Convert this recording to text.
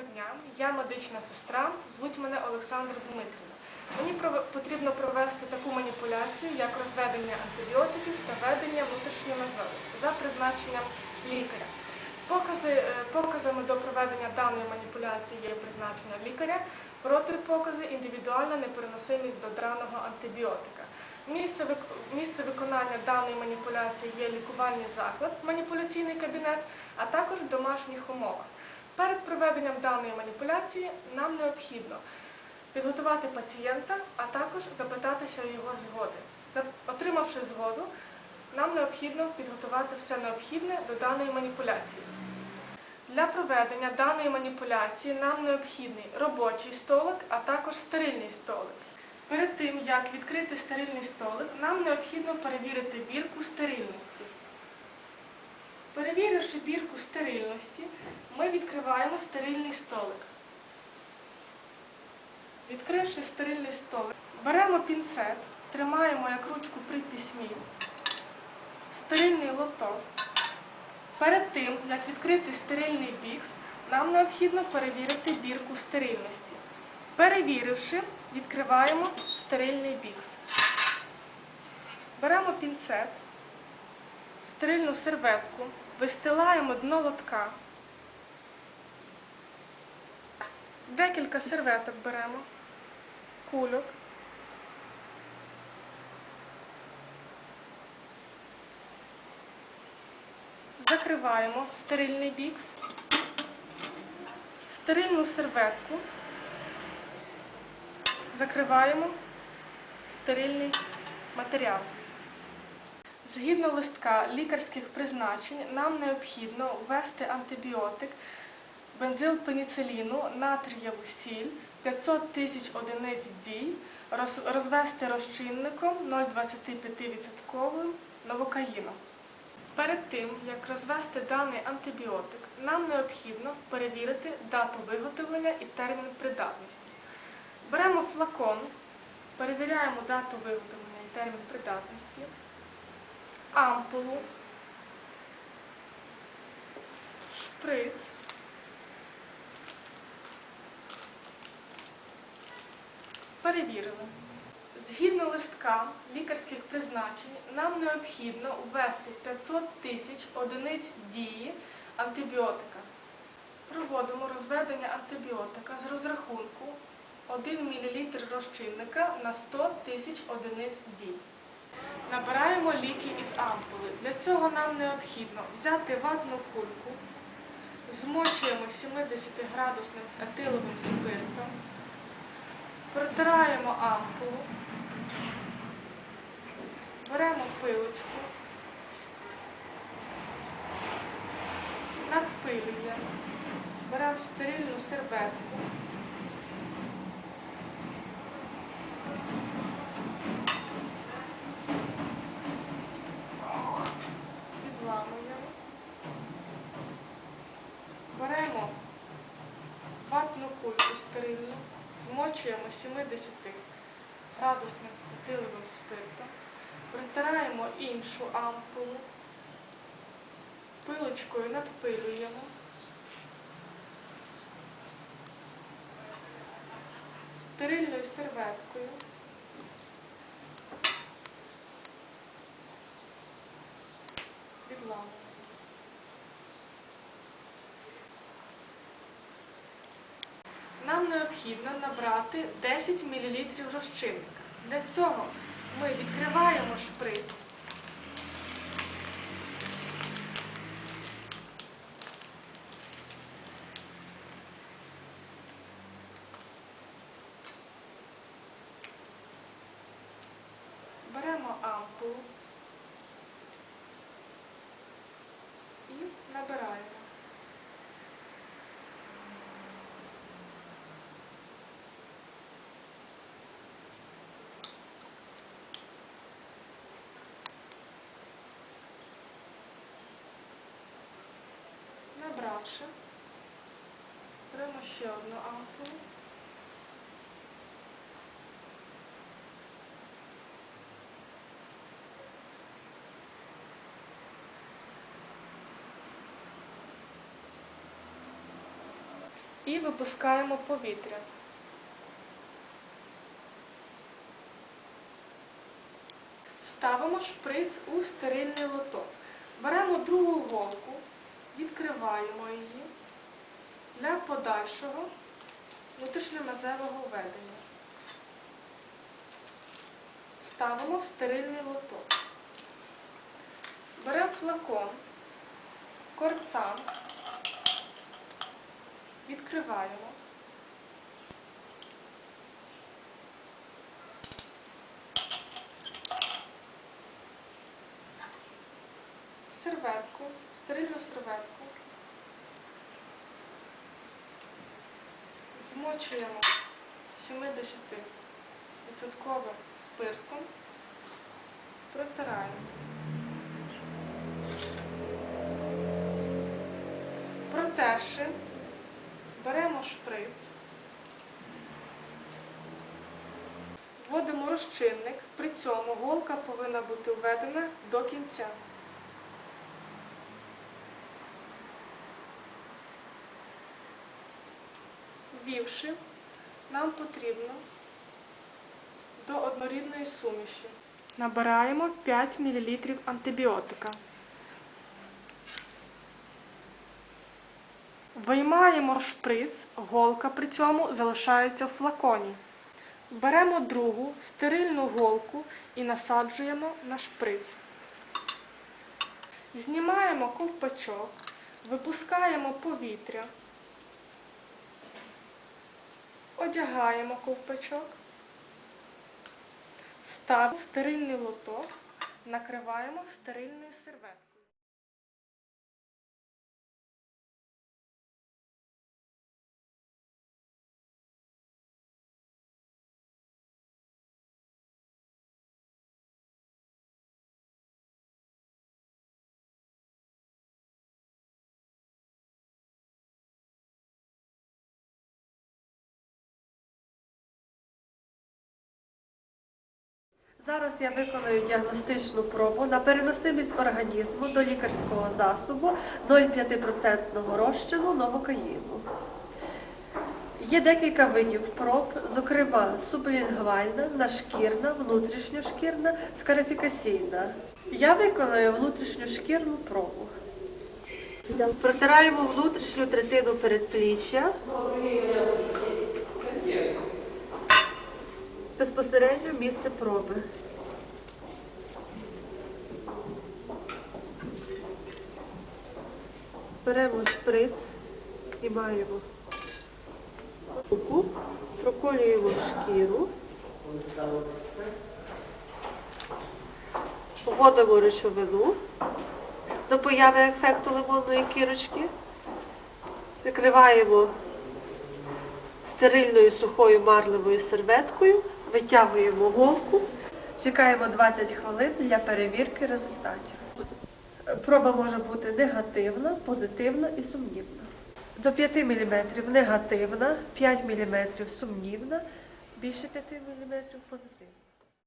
Доброго дня, я медична сестра, звуть мене Олександра Дмитрівна. Мені потрібно провести таку маніпуляцію, як розведення антибіотиків та введення внутрішньоназових за призначенням лікаря. Покази, е, показами до проведення даної маніпуляції є призначення лікаря, протипокази індивідуальна непереносимість до даного антибіотика. Місце, місце виконання даної маніпуляції є лікувальний заклад, маніпуляційний кабінет, а також в домашніх умовах. Перед проведенням даної маніпуляції нам необхідно підготувати пацієнта, а також запитатися його згоди. Отримавши згоду, нам необхідно підготувати все необхідне до даної маніпуляції. Для проведення даної маніпуляції нам необхідний робочий столик, а також стерильний столик. Перед тим, як відкрити стерильний столик, нам необхідно перевірити бірку стерильності. Перевіривши бірку стерильності, ми відкриваємо стерильний столик. Відкривши стерильний столик, беремо пінцет, тримаємо як ручку при письмі, стерильний лоток. Перед тим, як відкрити стерильний бікс, нам необхідно перевірити бірку стерильності. Перевіривши, відкриваємо стерильний бікс. Беремо пінцет, стерильну серветку, вистилаємо дно лотка. Декілька серветок беремо, кульок. Закриваємо стерильний бікс, стерильну серветку, закриваємо стерильний матеріал. Згідно листка лікарських призначень, нам необхідно ввести антибіотик бензилпеніциліну, натрієву сіль 500 тисяч одиниць дій, розвести розчинником 0,25% новокаїном. Перед тим, як розвести даний антибіотик, нам необхідно перевірити дату виготовлення і термін придатності. Беремо флакон, перевіряємо дату виготовлення і термін придатності, ампулу, шприц, перевірили. Згідно листка лікарських призначень, нам необхідно ввести 500 тисяч одиниць дії антибіотика. Проводимо розведення антибіотика з розрахунку 1 мл розчинника на 100 тисяч одиниць дій. Набираємо ліки із ампули. Для цього нам необхідно взяти ватну кульку, змочуємо 70-градусним етиловим спиртом, протираємо ампулу, беремо пилочку, надпилюємо, беремо стерильну серветку, підламуємо, беремо ватну кульку стерильну, змочуємо 70 градусним етиловим спиртом, притираємо іншу ампулу, пилочкою надпилюємо, стерильною серветкою, підламуємо. Нам необхідно набрати 10 мл розчинника. Для цього ми відкриваємо шприц, беремо ампулу і набираємо. Набравши, беремо ще одну ампулу. і випускаємо повітря. Ставимо шприц у стерильний лоток. Беремо другу голку, відкриваємо її для подальшого внутрішньомазевого введення. Ставимо в стерильний лоток. Беремо флакон, корцан, відкриваємо. Серветку, стерильну серветку. Змочуємо 70% спиртом, протираємо. Протерши, беремо шприц, вводимо розчинник, при цьому голка повинна бути введена до кінця. Ввівши, нам потрібно до однорідної суміші. Набираємо 5 мл антибіотика. Виймаємо шприц, голка при цьому залишається в флаконі. Беремо другу стерильну голку і насаджуємо на шприц. Знімаємо ковпачок, випускаємо повітря, одягаємо ковпачок, ставимо стерильний лоток, накриваємо стерильною серветкою. Зараз я виконую діагностичну пробу на переносимість організму до лікарського засобу 0,5% розчину новокаїну. Є декілька видів проб, зокрема сублінгвальна, нашкірна, внутрішньошкірна, скарифікаційна. Я виконую внутрішньошкірну пробу. Протираємо внутрішню третину передпліччя. Безпосередньо місце проби. Беремо шприц, знімаємо руку, проколюємо шкіру, вводимо речовину до появи ефекту лимонної кірочки, закриваємо стерильною сухою марливою серветкою, витягуємо голку, чекаємо 20 хвилин для перевірки результатів. Проба може бути негативна, позитивна і сумнівна. До 5 мм негативна, 5 мм сумнівна, більше 5 мм позитивна.